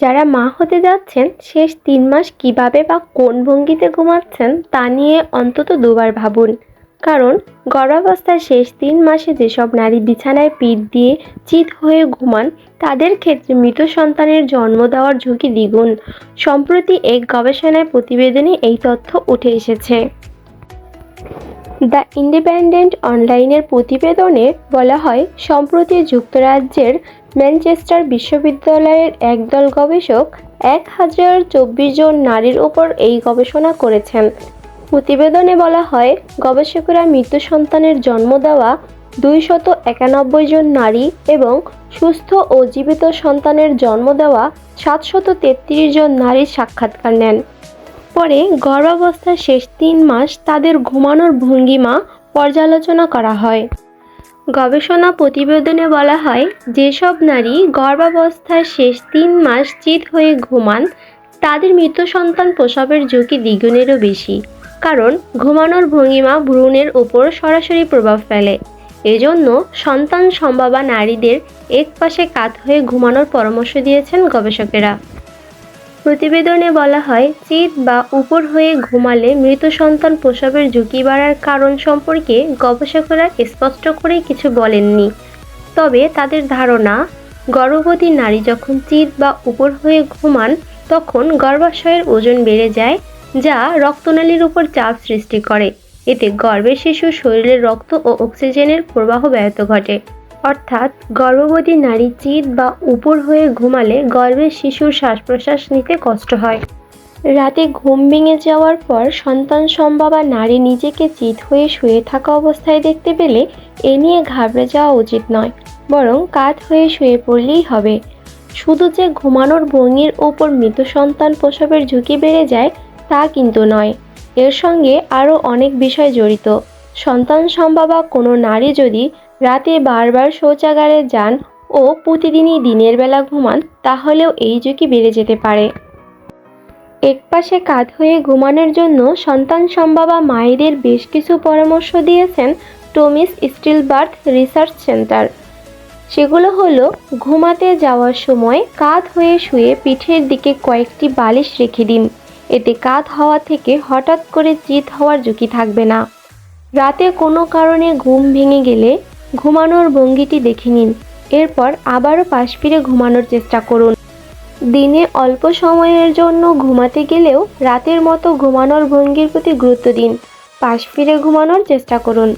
যারা মা হতে যাচ্ছেন, শেষ তিন মাস কীভাবে বা কোন ভঙ্গিতে ঘুমাচ্ছেন তা নিয়ে অন্তত দুবার ভাবুন। কারণ গর্ভাবস্থার শেষ তিন মাসে যেসব নারী বিছানায় পিঠ দিয়ে চিত হয়ে ঘুমান, তাদের ক্ষেত্রে মৃত সন্তানের জন্ম দেওয়ার ঝুঁকি দ্বিগুণ। সম্প্রতি এক গবেষণায় প্রতিবেদনে এই তথ্য উঠে এসেছে। দ্য ইন্ডিপেন্ডেন্ট অনলাইনের প্রতিবেদনে বলা হয়, সম্প্রতি যুক্তরাজ্যের ম্যানচেস্টার বিশ্ববিদ্যালয়ের একদল গবেষক এক হাজার চব্বিশ জন নারীর ওপর এই গবেষণা করেছেন। প্রতিবেদনে বলা হয়, গবেষকেরা মৃত সন্তানের জন্ম দেওয়া দুইশত একানব্বই জন নারী এবং সুস্থ ও জীবিত সন্তানের জন্ম দেওয়া সাতশত তেত্রিশ জন নারীর সাক্ষাৎকার নেন। পরে গর্ভাবস্থার শেষ তিন মাস তাদের ঘুমানোর ভঙ্গিমা পর্যালোচনা করা হয়। গবেষণা প্রতিবেদনে বলা হয়, যেসব নারী গর্ভাবস্থার শেষ তিন মাস চিত হয়ে ঘুমান, তাদের মৃত সন্তান প্রসবের ঝুঁকি দ্বিগুণেরও বেশি। কারণ ঘুমানোর ভঙ্গিমা ভ্রূণের ওপর সরাসরি প্রভাব ফেলে। এজন্য সন্তান সম্ভাবা নারীদের এক পাশে কাত হয়ে ঘুমানোর পরামর্শ দিয়েছেন গবেষকেরা। প্রতিবেদনে বলা হয়, চিত বা উপর হয়ে ঘুমালে মৃত সন্তান প্রসবের ঝুঁকি বাড়ার কারণ সম্পর্কে গবেষকরা স্পষ্ট করে কিছু বলেননি। তবে তাদের ধারণা, গর্ভবতী নারী যখন চিত বা উপর হয়ে ঘুমান, তখন গর্ভাশয়ের ওজন বেড়ে যায়, যা রক্তনালীর উপর চাপ সৃষ্টি করে। এতে গর্ভের শিশুর শরীরের রক্ত ও অক্সিজেনের প্রবাহ ব্যাহত ঘটে। অর্থাৎ গর্ভবতী নারী চিত বা উপর হয়ে ঘুমালে গর্ভের শিশুর শ্বাস প্রশ্বাস নিতে কষ্ট হয়। রাতে ঘুম ভেঙে যাওয়ার পর সন্তান সম্ভাবা নারী নিজেকে চিত হয়ে শুয়ে থাকা অবস্থায় দেখতে পেলে এ নিয়ে ঘাবড়ে যাওয়া উচিত নয়, বরং কাত হয়ে শুয়ে পড়লেই হবে। শুধু যে ঘুমানোর ভঙ্গির ওপর মৃত সন্তান প্রসবের ঝুঁকি বেড়ে যায় তা কিন্তু নয়, এর সঙ্গে আরও অনেক বিষয় জড়িত। সন্তান সম্ভাবা কোনো নারী যদি রাতে বারবার শৌচাগারে যান ও প্রতিদিনই দিনের বেলা ঘুমান, তাহলেও এই ঝুঁকি বেড়ে যেতে পারে। একপাশে কাত হয়ে ঘুমানোর জন্য সন্তান সম্ভাবা মায়েদের বেশ কিছু পরামর্শ দিয়েছেন টমিস স্টিলবার্থ রিসার্চ সেন্টার। সেগুলো হলো, ঘুমাতে যাওয়ার সময় কাত হয়ে শুয়ে পিঠের দিকে কয়েকটি বালিশ রেখে দিন। এতে কাত হওয়া থেকে হঠাৎ করে চিত হওয়ার ঝুঁকি থাকবে না। রাতে কোনো কারণে ঘুম ভেঙে গেলে ঘুমানোর ভঙ্গিটি দেখে নিন। এরপর আবারও পাশ ফিরে ঘুমানোর চেষ্টা করুন। দিনে অল্প সময়ের জন্য ঘুমাতে গেলেও রাতের মতো ঘুমানোর ভঙ্গির প্রতি গুরুত্ব দিন। পাশ ফিরে ঘুমানোর চেষ্টা করুন।